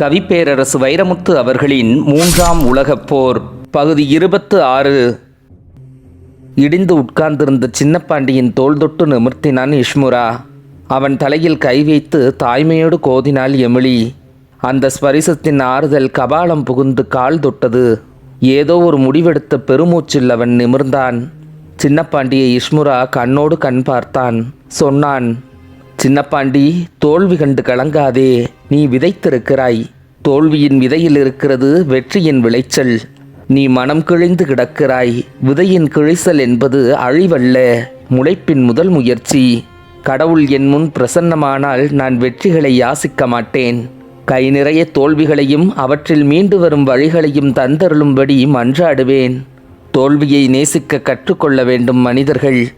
கவிப்பேரரசு வைரமுத்து அவர்களின் மூன்றாம் உலகப் போர் பகுதி இருபத்து ஆறு. இடிந்து உட்கார்ந்திருந்த சின்னப்பாண்டியின் தோல் தொட்டு நிமிர்த்தினான் இஷ்முரா அவன் தலையில் கை வைத்து தாய்மையோடு கோதினாள் எமிலி. அந்த ஸ்பரிசத்தின் ஆறுதல் கபாலம் புகுந்து கால் தொட்டது. ஏதோ ஒரு முடிவெடுத்த பெருமூச்சில் அவன் நிமிர்ந்தான். சின்னப்பாண்டியை இஷ்முரா கண்ணோடு கண் பார்த்தான். சொன்னான் சின்னப்பாண்டி தோல்வி கண்டு கலங்காதே நீ விதைத்திருக்கிறாய். தோல்வியின் விதையில் இருக்கிறது வெற்றியின் விளைச்சல். நீ மனம் கிழிந்து கிடக்கிறாய். விதையின் கிழிசல் என்பது அழிவல்ல முளைப்பின் முதல் முயற்சி. கடவுள் என் முன் பிரசன்னமானால் நான் வெற்றிகளை யாசிக்க மாட்டேன். கை நிறைய தோல்விகளையும் அவற்றில் மீண்டு வரும் வழிகளையும் தந்தருளும்படி மன்றாடுவேன். தோல்வியை நேசிக்க கற்றுக்கொள்ள வேண்டும் மனிதர்கள்.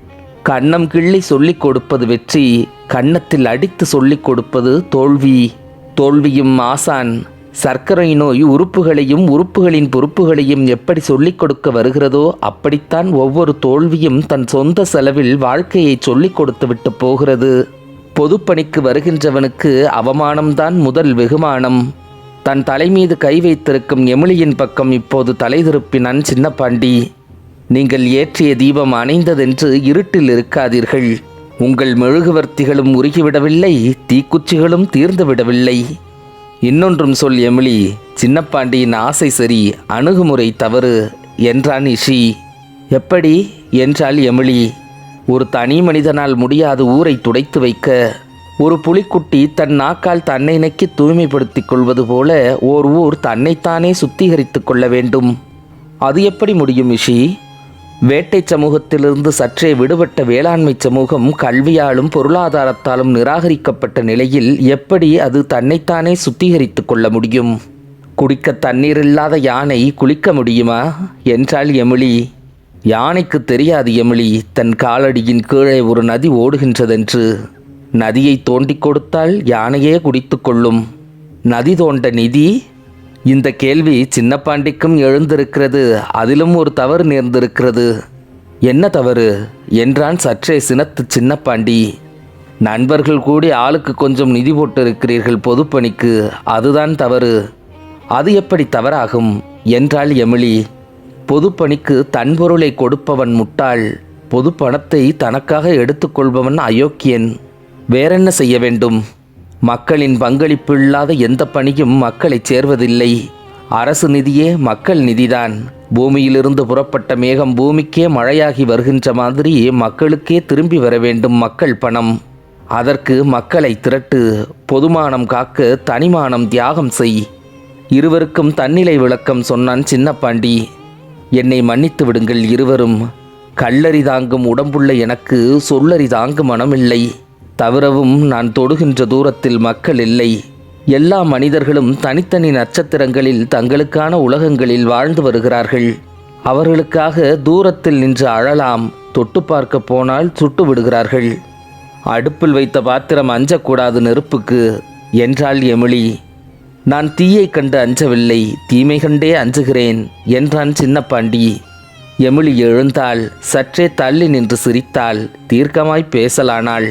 கன்னம் கிள்ளி சொல்லிக் கொடுப்பது வெற்றி கன்னத்தில் அடித்து சொல்லிக் கொடுப்பது தோல்வி. தோல்வியும் ஆசான் சர்க்கரை நோய் உறுப்புகளையும் உறுப்புகளின் பொறுப்புகளையும் எப்படி சொல்லிக் கொடுக்க வருகிறதோ அப்படித்தான் ஒவ்வொரு தோல்வியும் தன் சொந்த செலவில் வாழ்க்கையை சொல்லிக் கொடுத்துவிட்டு போகிறது. பொதுப்பணிக்கு வருகின்றவனுக்கு அவமானம்தான் முதல் வெகுமானம். தன் தலை மீது கை வைத்திருக்கும் எமிலியின் பக்கம் இப்போது தலை திருப்பினான் சின்னப்பாண்டி. நீங்கள் ஏற்றிய தீபம் அணைந்ததென்று இருட்டில் இருக்காதீர்கள். உங்கள் மெழுகுவர்த்திகளும் உருகிவிடவில்லை தீக்குச்சிகளும் தீர்ந்து விடவில்லை இன்னொன்றும் சொல் எமிலி சின்னப்பாண்டியின் ஆசை சரி அணுகுமுறை தவறு என்றான் இஷி. எப்படி? என்றாள் எமிலி. ஒரு தனி மனிதனால் முடியாது ஊரை துடைத்து வைக்க. ஒரு புலிக்குட்டி தன் நாக்கால் தன்னை நக்கி தூய்மைப்படுத்திக் கொள்வது போல ஓர் ஊர் தன்னைத்தானே சுத்திகரித்துக் கொள்ள வேண்டும். அது எப்படி முடியும் இஷி? வேட்டை சமூகத்திலிருந்து சற்றே விடுபட்ட வேளாண்மை சமூகம் கல்வியாலும் பொருளாதாரத்தாலும் நிராகரிக்கப்பட்ட நிலையில் எப்படி அது தன்னைத்தானே சுத்திகரித்து கொள்ள முடியும்? குடிக்க தண்ணீர் இல்லாத யானை குளிக்க முடியுமா? என்றாள் எமிலி. யானைக்கு தெரியாது எமிலி தன் காலடியின் கீழே ஒரு நதி ஓடுகின்றதென்று. நதியை தோண்டிக் கொடுத்தால் யானையே குடித்து கொள்ளும். நதி தோண்ட நிதி? இந்த கேள்வி சின்னப்பாண்டிக்கும் எழுந்திருக்கிறது. அதிலும் ஒரு தவறு நேர்ந்திருக்கிறது. என்ன தவறு? என்றான் சற்றே சினத்து சின்னப்பாண்டி. நண்பர்கள் கூடி ஆளுக்கு கொஞ்சம் நிதி போட்டிருக்கிறீர்கள் பொதுப்பணிக்கு. அதுதான் தவறு. அது எப்படி தவறாகும்? என்றாள் எமிலி. பொதுப்பணிக்கு தன் பொருளை கொடுப்பவன் முட்டாள். பொது பணத்தை தனக்காக எடுத்துக்கொள்பவன் அயோக்கியன். வேறென்ன செய்ய வேண்டும்? மக்களின் பங்களிப்பு இல்லாத எந்த பணியும் மக்களைச் சேர்வதில்லை. அரசு நிதியே மக்கள் நிதிதான். பூமியிலிருந்து புறப்பட்ட மேகம் பூமிக்கே மழையாகி வருகின்ற மாதிரி மக்களுக்கே திரும்பி வர வேண்டும் மக்கள் பணம். அதற்கு மக்களை திரட்டு பொதுமானம் காக்க தனிமானம் தியாகம் செய். இருவருக்கும் தன்னிலை விளக்கம் சொன்னான் சின்னப்பாண்டி. என்னை மன்னித்து விடுங்கள் இருவரும். கல்லறி தாங்கும் உடம்புள்ள எனக்கு சொல்லறி தாங்கும் மனமில்லை. தவிரவும் நான் தொடுகின்ற தூரத்தில் மக்கள் இல்லை. எல்லா மனிதர்களும் தனித்தனி நட்சத்திரங்களில் தங்களுக்கான உலகங்களில் வாழ்ந்து வருகிறார்கள். அவர்களுக்காக தூரத்தில் நின்று அழலாம் தொட்டு பார்க்க போனால் சுட்டு விடுகிறார்கள். அடுப்பில் வைத்த பாத்திரம் அஞ்சக்கூடாது நெருப்புக்கு என்றாள் எமிலி. நான் தீயை கண்டு அஞ்சவில்லை தீமை கண்டே அஞ்சுகிறேன் என்றான் சின்னப்பாண்டி. எமிலி எழுந்தாள் சற்றே தள்ளி நின்று சிரித்தாள் தீர்க்கமாய் பேசலானாள்.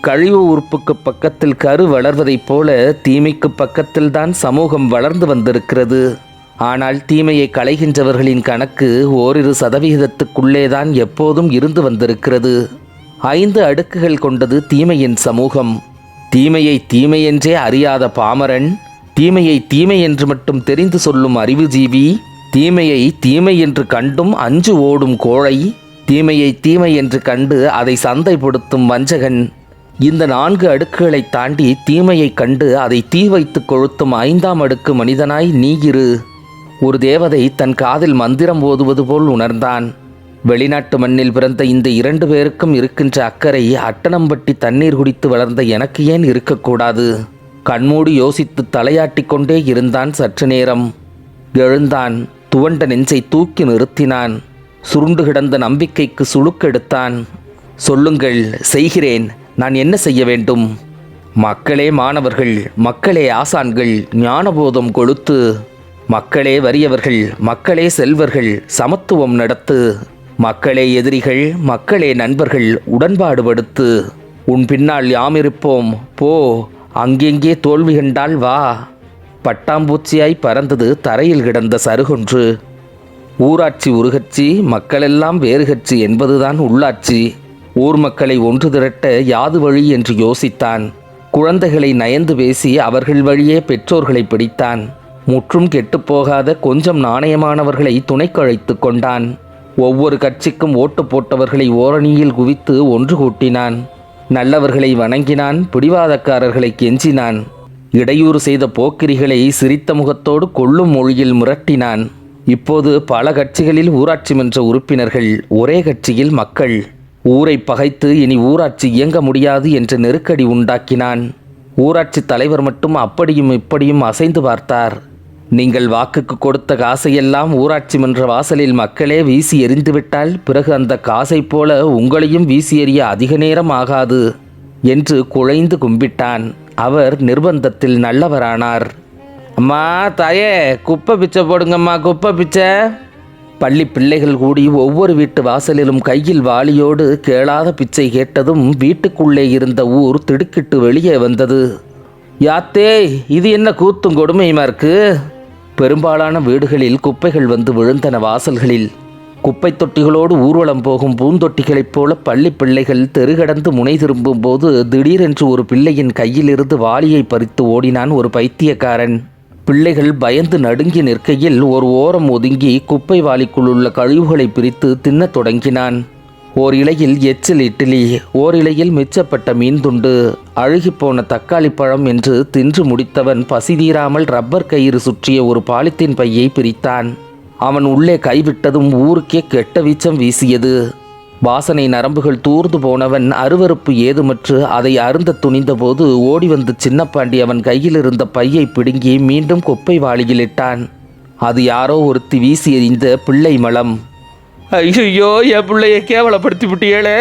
கழிவு உறுப்புக்கு பக்கத்தில் கரு வளர்வதைப் போல தீமைக்கு பக்கத்தில்தான் சமூகம் வளர்ந்து வந்திருக்கிறது. ஆனால் தீமையை களைகின்றவர்களின் கணக்கு ஓரிரு சதவிகிதத்துக்குள்ளேதான் எப்போதும் இருந்து வந்திருக்கிறது. ஐந்து அடுக்குகள் கொண்டது தீமையின் சமூகம். தீமையை தீமையென்றே அறியாத பாமரன் தீமையை தீமை என்று மட்டும் தெரிந்து சொல்லும் அறிவுஜீவி தீமையை தீமை என்று கண்டும் அஞ்சு ஓடும் கோழை தீமையை தீமை என்று கண்டு அதை சந்தைப்படுத்தும் வஞ்சகன். இந்த நான்கு அடுக்குகளை தாண்டி தீமையைக் கண்டு அதை தீ வைத்து கொளுத்தும் ஐந்தாம் அடுக்கு மனிதனாய் நீ இரு. ஒரு தேவதை தன் காதில் மந்திரம் ஓதுவது போல் உணர்ந்தான். வெளிநாட்டு மண்ணில் பிறந்த இந்த இரண்டு பேருக்கும் இருக்கின்ற அக்கறை அட்டனம்பட்டி தண்ணீர் குடித்து வளர்ந்த எனக்கு ஏன் இருக்கக்கூடாது? கண்மூடி யோசித்து தலையாட்டிக் கொண்டே இருந்தான் சற்று நேரம். எழுந்தான் துவண்ட நெஞ்சை தூக்கி நிறுத்தினான். சுருண்டு கிடந்த நம்பிக்கைக்கு சுளுக்கெடுத்தான். சொல்லுங்கள் செய்கிறேன். நான் என்ன செய்ய வேண்டும்? மக்களே மாணவர்கள் மக்களே ஆசான்கள் ஞானபோதம் கொளுத்து மக்களே வறியவர்கள் மக்களே செல்வர்கள் சமத்துவம் நடத்து மக்களே எதிரிகள் மக்களே நண்பர்கள் உடன்பாடுபடுத்து உன் பின்னால் யாம் இருப்போம் போ அங்கெங்கே தோல்வி கண்டால் வா. பட்டாம்பூச்சியாய் பறந்தது தரையில் கிடந்த சருகொன்று. ஊராட்சி உருகட்சி மக்களெல்லாம் வேறு கட்சி என்பதுதான் உள்ளாட்சி. ஊர் மக்களை ஒன்று திரட்ட யாது வழி என்று யோசித்தான். குழந்தைகளை நயந்து பேசி அவர்கள் வழியே பெற்றோர்களை பிடித்தான். முற்றும் கெட்டுப்போகாத கொஞ்சம் நாணயமானவர்களை துணைக்கழைத்து கொண்டான். ஒவ்வொரு கட்சிக்கும் ஓட்டு போட்டவர்களை ஓரணியில் குவித்து ஒன்று கூட்டினான். நல்லவர்களை வணங்கினான் பிடிவாதக்காரர்களை கெஞ்சினான். இடையூறு செய்த போக்கிரிகளை சிரித்த முகத்தோடு கொள்ளும் மொழியில் மிரட்டினான். இப்போது பல கட்சிகளில் ஊராட்சி மன்ற உறுப்பினர்கள் ஒரே கட்சியில் மக்கள். ஊரை பகைத்து இனி ஊராட்சி இயங்க முடியாது என்று நெருக்கடி உண்டாக்கினான். ஊராட்சி தலைவர் மட்டும் அப்படியும் இப்படியும் அசைந்து பார்த்தார். நீங்கள் வாக்குக்கு கொடுத்த காசையெல்லாம் ஊராட்சி மன்ற வாசலில் மக்களே வீசி எறிந்துவிட்டால் பிறகு அந்த காசைப் போல உங்களையும் வீசி எறிய அதிக நேரம் ஆகாது என்று குழைந்து கும்பிட்டான். அவர் நிர்பந்தத்தில் நல்லவரானார். அம்மா தாயே குப்பை பிச்சை போடுங்கம்மா குப்பை பிச்சை. பள்ளி பிள்ளைகள் கூடி ஒவ்வொரு வீட்டு வாசலிலும் கையில் வாளியோடு கேளாத பிச்சை கேட்டதும் வீட்டுக்குள்ளே இருந்த ஊர் திடுக்கிட்டு வெளியே வந்தது. யாத்தே இது என்ன கூத்தும் கொடுமையுமா இருக்கு பெரும்பாலான வீடுகளில் குப்பைகள் வந்து விழுந்தன வாசல்களில். குப்பை தொட்டிகளோடு ஊர்வலம் போகும் பூந்தொட்டிகளைப் போல பள்ளி பிள்ளைகள் தெருகடந்து முனை திரும்பும் போது திடீரென்று ஒரு பிள்ளையின் கையிலிருந்து வாளியை பறித்து ஓடினான் ஒரு பைத்தியக்காரன். பிள்ளைகள் பயந்து நடுங்கி நிற்கையில் ஒரு ஓரம் ஒதுங்கி குப்பை வாளிக்குள் உள்ள கழிவுகளை பிரித்து தின்னத் தொடங்கினான். ஓர் இலையில் எச்சில் இட்லி ஓர் இலையில் மிச்சப்பட்ட மீன் துண்டு அழுகிப்போன தக்காளி பழம் என்று தின்று முடித்தவன் பசிதீராமல் ரப்பர் கயிறு சுற்றிய ஒரு பாலித்தீன் பையை பிரித்தான். அவன் உள்ளே கைவிட்டதும் ஊருக்கே கெட்ட வீச்சம் வீசியது. வாசனை நரம்புகள் தூர்ந்து போனவன் அருவருப்பு ஏதுமற்று அதை அருந்த துணிந்தபோது ஓடி வந்து சின்னப்பாண்டி அவன் கையில் இருந்த பையை பிடுங்கி மீண்டும் குப்பை வாளியில் இட்டான். அது யாரோ ஒருத்தி வீசி எறிந்த பிள்ளை மலம். ஐயோ என் பிள்ளைய கேவலப்படுத்தி விட்டியேளே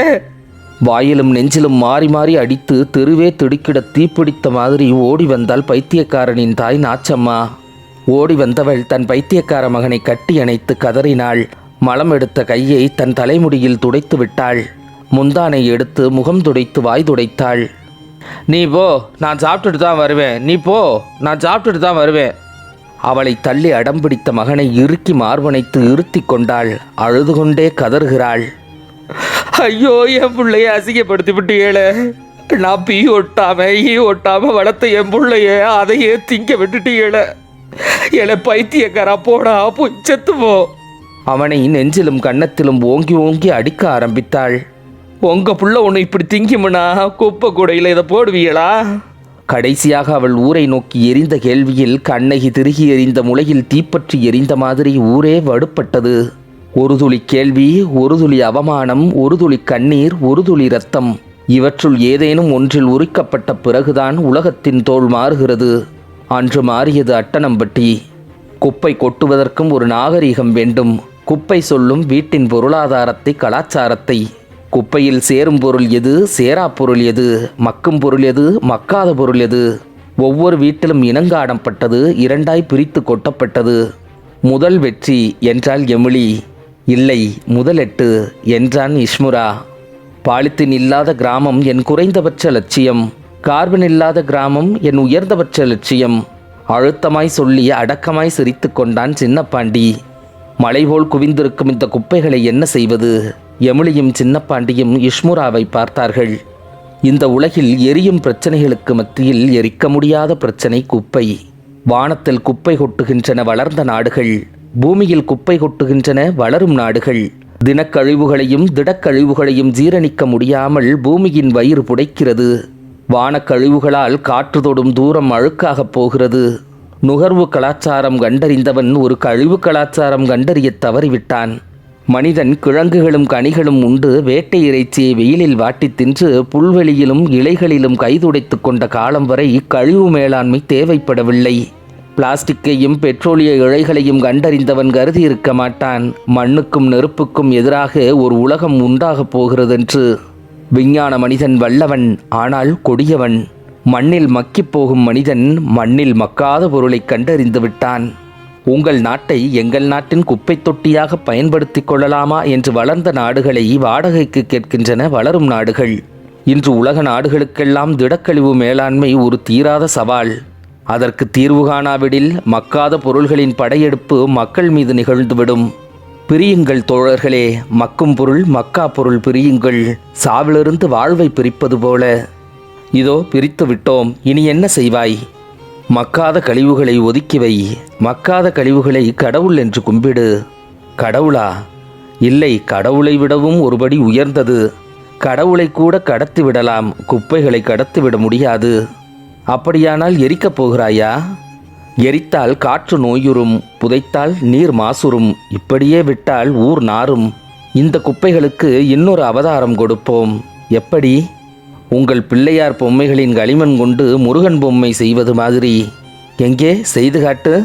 வாயிலும் நெஞ்சிலும் மாறி மாறி அடித்து தெருவே திடுக்கிட தீப்பிடித்த மாதிரி ஓடி வந்தால் பைத்தியக்காரனின் தாய் நாச்சம்மா. ஓடி வந்தவள் தன் பைத்தியக்கார மகனை கட்டி அணைத்து கதறினாள். மலம் எடுத்த கையை தன் தலைமுடியில் துடைத்து விட்டாள். முந்தானை எடுத்து முகம் துடைத்து வாய் துடைத்தாள். நீ போ நான் சாப்பிட்டுட்டு தான் வருவேன். நீ போ நான் சாப்பிட்டுட்டு தான் வருவேன். அவளை தள்ளி அடம்பிடித்த மகனை இறுக்கி மார்பனைத்து இருத்தி கொண்டாள். அழுது கொண்டே கதறுகிறாள். ஐயோ என் பிள்ளைய அசிங்கப்படுத்தி விட்டீங்களே நான் பீ ஒட்டாம ஈ ஒட்டாம வளர்த்த என் பிள்ளைய அதையே திங்க விட்டுட்டீங்களே என பைத்தியக்காரா போடா போய் செத்துவோம் போ அவனை நெஞ்சிலும் கன்னத்திலும் ஓங்கி ஓங்கி அடிக்க ஆரம்பித்தாள். உங்க புள்ள ஒன்று இப்படி திங்குமனா குப்பை கூடையில் இதை போடுவீங்களா? கடைசியாக அவள் ஊரை நோக்கி எரிந்த கேள்வியில் கண்ணகி திருகி எறிந்த முளையில் தீப்பற்றி எரிந்த மாதிரி ஊரே வடுப்பட்டது ஒரு துளி கேள்வி ஒரு துளி அவமானம் ஒரு துளி கண்ணீர் ஒரு துளி ரத்தம் இவற்றுள் ஏதேனும் ஒன்றில் உரிக்கப்பட்ட பிறகுதான் உலகத்தின் தோல் மாறுகிறது. அன்று மாறியது அட்டனம்பட்டி குப்பை கொட்டுவதற்கும் ஒரு நாகரிகம் வேண்டும். குப்பை சொல்லும் வீட்டின் பொருளாதாரத்தை கலாச்சாரத்தை. குப்பையில் சேரும் பொருள் எது? சேரா பொருள் எது? மக்கும் பொருள் எது? மக்காத பொருள் எது? ஒவ்வொரு வீட்டிலும் இனங்காடப்பட்டது இரண்டாய் பிரித்து கொட்டப்பட்டது. முதல் வெற்றி என்றால் எமிலி இல்லை முதலெட்டு என்றான் இஷ்முரா. பாலித்தீன் இல்லாத கிராமம் என் குறைந்தபட்ச லட்சியம். கார்பன் இல்லாத கிராமம் என் உயர்ந்தபட்ச லட்சியம். அழுத்தமாய் சொல்லி அடக்கமாய் சிரித்து கொண்டான் சின்னப்பாண்டி. மலைபோல் குவிந்திருக்கும் இந்த குப்பைகளை என்ன செய்வது? எமிலியும் சின்னப்பாண்டியும் இஷ்முராவை பார்த்தார்கள். இந்த உலகில் எரியும் பிரச்சனைகளுக்கு மத்தியில் எரிக்க முடியாத பிரச்சனை குப்பை. வானத்தில் குப்பை கொட்டுகின்றன வளர்ந்த நாடுகள். பூமியில் குப்பை கொட்டுகின்றன வளரும் நாடுகள். தினக்கழிவுகளையும் திடக்கழிவுகளையும் ஜீரணிக்க முடியாமல் பூமியின் வயிறு புடைக்கிறது. வானக்கழிவுகளால் காற்று தொடும் தூரம் அழுக்காகப் போகிறது. நுகர்வு கலாச்சாரம் கண்டறிந்தவன் ஒரு கழிவு கலாச்சாரம் கண்டறியத் தவறிவிட்டான். மனிதன் கிழங்குகளும் கனிகளும் உண்டு வேட்டை இறைச்சியை வெயிலில் வாட்டித் தின்று புல்வெளியிலும் இலைகளிலும் கைதுடைத்து கொண்ட காலம் வரை கழிவு மேலாண்மை தேவைப்படவில்லை. பிளாஸ்டிக்கையும் பெட்ரோலிய இழைகளையும் கண்டறிந்தவன் கருதி இருக்க மாட்டான். மண்ணுக்கும் நெருப்புக்கும் எதிராக ஒரு உலகம் உண்டாகப் போகிறதென்று. விஞ்ஞான மனிதன் வல்லவன் ஆனால் கொடியவன். மண்ணில் மக்கிப் போகும் மனிதன் மண்ணில் மக்காத பொருளை கண்டறிந்து விட்டான். உங்கள் நாட்டை எங்கள் நாட்டின் குப்பைத் தொட்டியாக பயன்படுத்திக் கொள்ளலாமா என்று வளர்ந்த நாடுகளை வாடகைக்கு கேட்கின்றன வளரும் நாடுகள். இன்று உலக நாடுகளுக்கெல்லாம் திடக்கழிவு மேலாண்மை ஒரு தீராத சவால். அதற்கு தீர்வு காணாவிடில் மக்காத பொருள்களின் படையெடுப்பு மக்கள் மீது நிகழ்ந்துவிடும். பிரியுங்கள் தோழர்களே மக்கும் பொருள் மக்கா பொருள் பிரியுங்கள். சாவிலிருந்து வாழ்வை பிரிப்பது போல. இதோ பிரித்து விட்டோம் இனி என்ன செய்வாய்? மக்காத கழிவுகளை ஒதுக்கி வை. மக்காத கழிவுகளை கடவுள் என்று கும்பிடு. கடவுளா? இல்லை கடவுளை விடவும் ஒருபடி உயர்ந்தது. கடவுளை கூட கடத்தி விடலாம் குப்பைகளை கடத்திவிட முடியாது. அப்படியானால் எரிக்கப் போகிறாயா? எரித்தால் காற்று நோயுறும் புதைத்தால் நீர் மாசுறும் இப்படியே விட்டால் ஊர் நாறும். இந்த குப்பைகளுக்கு இன்னொரு அவதாரம் கொடுப்போம். எப்படி? உங்கள் பிள்ளையார் பொம்மைகளின் களிமண் கொண்டு முருகன் பொம்மை செய்வது மாதிரி. எங்கே? செய்து காட்டு.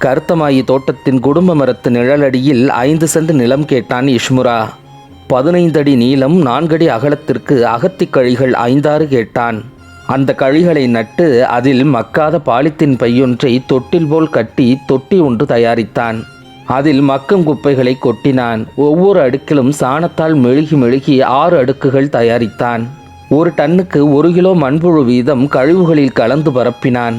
கருத்தமாயி தோட்டத்தின் குடும்ப மரத்து நிழலடியில் ஐந்து சென்ட் நிலம் கேட்டான் இஷ்முரா பதினைந்தடி நீளம் நான்கடி அகலத்திற்கு அகத்திக் கழிகள் ஐந்தாறு கேட்டான். அந்த கழிகளை நட்டு அதில் மக்காத பாலித்தீன் பையொன்றை தொட்டில் போல் கட்டி தொட்டி ஒன்று தயாரித்தான். அதில் மக்கும் குப்பைகளை கொட்டினான். ஒவ்வொரு அடுக்கிலும் சாணத்தால் மெழுகி மெழுகி ஆறு அடுக்குகள் தயாரித்தான். ஒரு டன்னுக்கு ஒரு கிலோ மண்புழு வீதம் கழிவுகளில் கலந்து பரப்பினான்.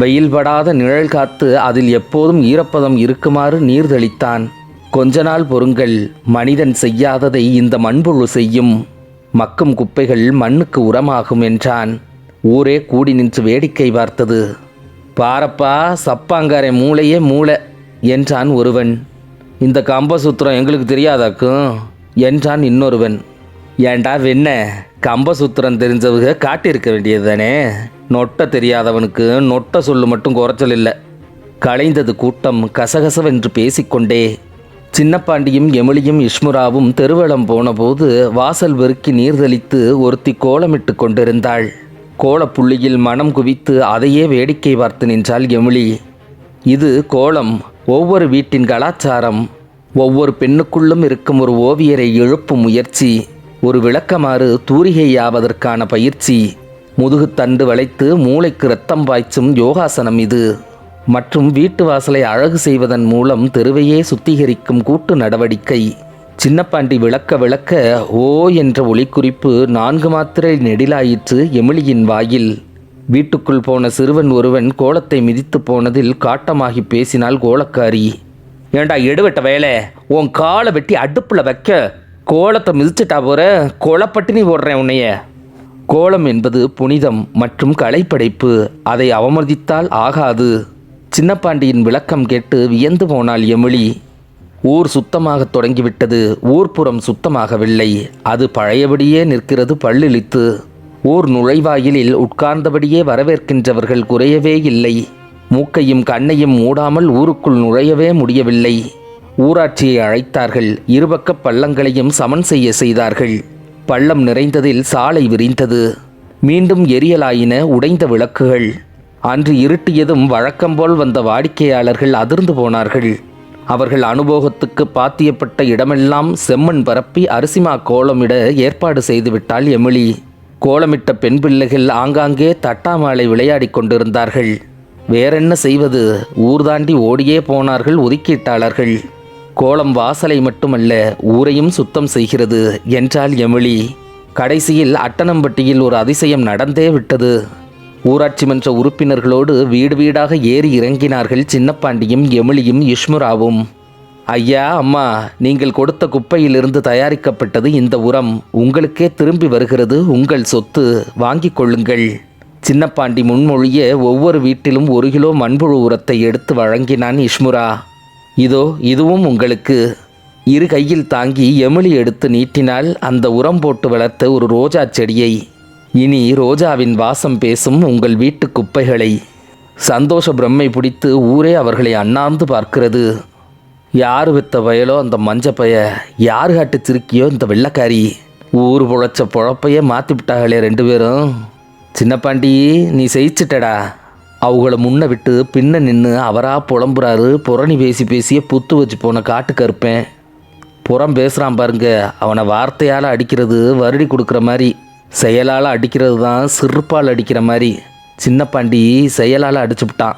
வெயில் படாத நிழல் காத்து அதில் எப்போதும் ஈரப்பதம் இருக்குமாறு நீர் தெளித்தான் கொஞ்ச நாள் பொறுங்கள் மனிதன் செய்யாததை இந்த மண்புழு செய்யும். மக்கும் குப்பைகள் மண்ணுக்கு உரமாகும் என்றான். ஊரே கூடி நின்று வேடிக்கை பார்த்தது. பாரப்பா சப்பாங்காரை மூளையே மூளை என்றான் ஒருவன். இந்த கம்பசூத்திரம் எங்களுக்கு தெரியாதாக்கும் என்றான் இன்னொருவன். ஏண்டா வெண்ண கம்பசூத்திரம் தெரிஞ்சவங்க காட்டியிருக்க வேண்டியது தானே நொட்ட தெரியாதவனுக்கு நொட்ட சொல்லு மட்டும் குறைச்சல் இல்லை. கலைந்தது கூட்டம் கசகசவென்று பேசிக்கொண்டே. சின்னப்பாண்டியும் எமிலியும் இஷ்முராவும் தெருவலம் போனபோது வாசல் வெறுக்கி நீர்தளித்து ஒருத்தி கோலமிட்டு கொண்டிருந்தாள். கோலப்புள்ளியில் மனம் குவித்து அதையே வேடிக்கை பார்த்து நின்றாள் எமிலி. இது கோலம் ஒவ்வொரு வீட்டின் கலாச்சாரம் ஒவ்வொரு பெண்ணுக்குள்ளும் இருக்கும் ஒரு ஓவியரை எழுப்பும் முயற்சி. ஒரு விளக்கமாறு தூரிகையாவதற்கான பயிற்சி. முதுகுத்தண்டு வளைத்து மூளைக்கு ரத்தம் பாய்ச்சும் யோகாசனம் இது. மற்றும் வீட்டு வாசலை அழகு செய்வதன் மூலம் தெருவையே சுத்திகரிக்கும் கூட்டு நடவடிக்கை. சின்னப்பாண்டி விளக்க விளக்க ஓ என்ற ஒளிக்குறிப்பு நான்கு மாத்திரை நெடிலாயிற்று எமிலியின் வாயில். வீட்டுக்குள் போன சிறுவன் ஒருவன் கோலத்தை மிதித்து போனதில் காட்டமாகி பேசினாள் கோலக்காரி ஏண்டா எடுவட்ட வேலை? உன் காலை வெட்டி அடுப்பில் வைக்க. கோலத்தை மிதிச்சிட்டா போற? கோலப்பட்டினி போடுறேன் உன்னைய. கோலம் என்பது புனிதம் மற்றும் கலைப்படைப்பு. அதை அவமதித்தால் ஆகாது. சின்னப்பாண்டியின் விளக்கம் கேட்டு வியந்து போனாள் எமிழி ஊர் சுத்தமாகத் தொடங்கிவிட்டது. ஊர்ப்புறம் சுத்தமாகவில்லை. அது பழையபடியே நிற்கிறது பல்லிழித்து. ஊர் நுழைவாயிலில் உட்கார்ந்தபடியே வரவேற்கின்றவர்கள் குறையவே இல்லை. மூக்கையும் கண்ணையும் மூடாமல் ஊருக்குள் நுழையவே முடியவில்லை. ஊராட்சியை அழைத்தார்கள். இருபக்க பள்ளங்களையும் சமன் செய்ய செய்தார்கள். பள்ளம் நிறைந்ததில் சாலை விரிந்தது. மீண்டும் எரியலாயின உடைந்த விளக்குகள். அன்று இருட்டியதும் வழக்கம்போல் வந்த வாடிக்கையாளர்கள் அதிர்ந்து போனார்கள். அவர்கள் அனுபோகத்துக்கு பாத்தியப்பட்ட இடமெல்லாம் செம்மண் பரப்பி அரிசிமா கோலமிட ஏற்பாடு செய்துவிட்டாள் எமிலி. கோலமிட்ட பெண் பிள்ளைகள் ஆங்காங்கே தட்டாமாலை விளையாடிக் கொண்டிருந்தார்கள். வேறென்ன செய்வது? ஊர் தாண்டி ஓடியே போனார்கள் ஒதுக்கீட்டாளர்கள். கோலம் வாசலை மட்டுமல்ல ஊரையும் சுத்தம் செய்கிறது. என்றாள் எமிழி கடைசியில் அட்டனம்பட்டியில் ஒரு அதிசயம் நடந்தே விட்டது. ஊராட்சி மன்ற உறுப்பினர்களோடு வீடு வீடாக ஏறி இறங்கினார்கள் சின்னப்பாண்டியும் எமிலியும் யுஷ்முராவும். ஐயா அம்மா நீங்கள் கொடுத்த குப்பையிலிருந்து தயாரிக்கப்பட்டது இந்த உரம். உங்களுக்கே திரும்பி வருகிறது உங்கள் சொத்து. வாங்கிக் கொள்ளுங்கள். சின்னப்பாண்டி முன்மொழிய ஒவ்வொரு வீட்டிலும் ஒரு கிலோ மண்புழு உரத்தை எடுத்து வழங்கினான் இஷ்முரா இதோ இதுவும் உங்களுக்கு. இரு கையில் தாங்கி எமிலி எடுத்து நீட்டினால் அந்த உரம் போட்டு வளர்த்த ஒரு ரோஜா செடியை. இனி ரோஜாவின் வாசம் பேசும் உங்கள் வீட்டு குப்பைகளை. சந்தோஷ பிரம்மை பிடித்து ஊரே அவர்களை அண்ணாந்து பார்க்கிறது. யார் வித்த வயலோ அந்த மஞ்ச பைய யார் காட்டு சிறுக்கியோ இந்த வெள்ளக்காரி. ஊர் புழைச்ச பொழப்பையே மாற்றி விட்டாங்களே ரெண்டு பேரும். சின்னப்பாண்டி நீ ஜெயிச்சிட்டடா அவங்கள முன்ன விட்டு பின்ன நின்று அவராக புலம்புறாரு. புறணி பேசி பேசியே புத்து வச்சு போன காட்டுக்கு இருப்பேன் புறம் பேசுகிறான் பாருங்க. அவனை வார்த்தையால் அடிக்கிறது வருடி கொடுக்குற மாதிரி செயலால் அடிக்கிறது தான் சிறுப்பால் அடிக்கிற மாதிரி. சின்ன பாண்டி செயலால் அடிச்சுப்புட்டான்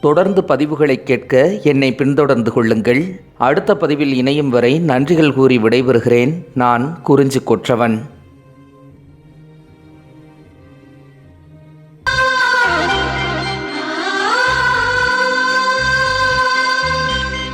தொடர்ந்து பதிவுகளை கேட்க என்னை பின்தொடர்ந்து கொள்ளுங்கள். அடுத்த பதிவில் இணையும் வரை நன்றிகள் கூறி விடைபெறுகிறேன். நான் குறிஞ்சி கொற்றவன்.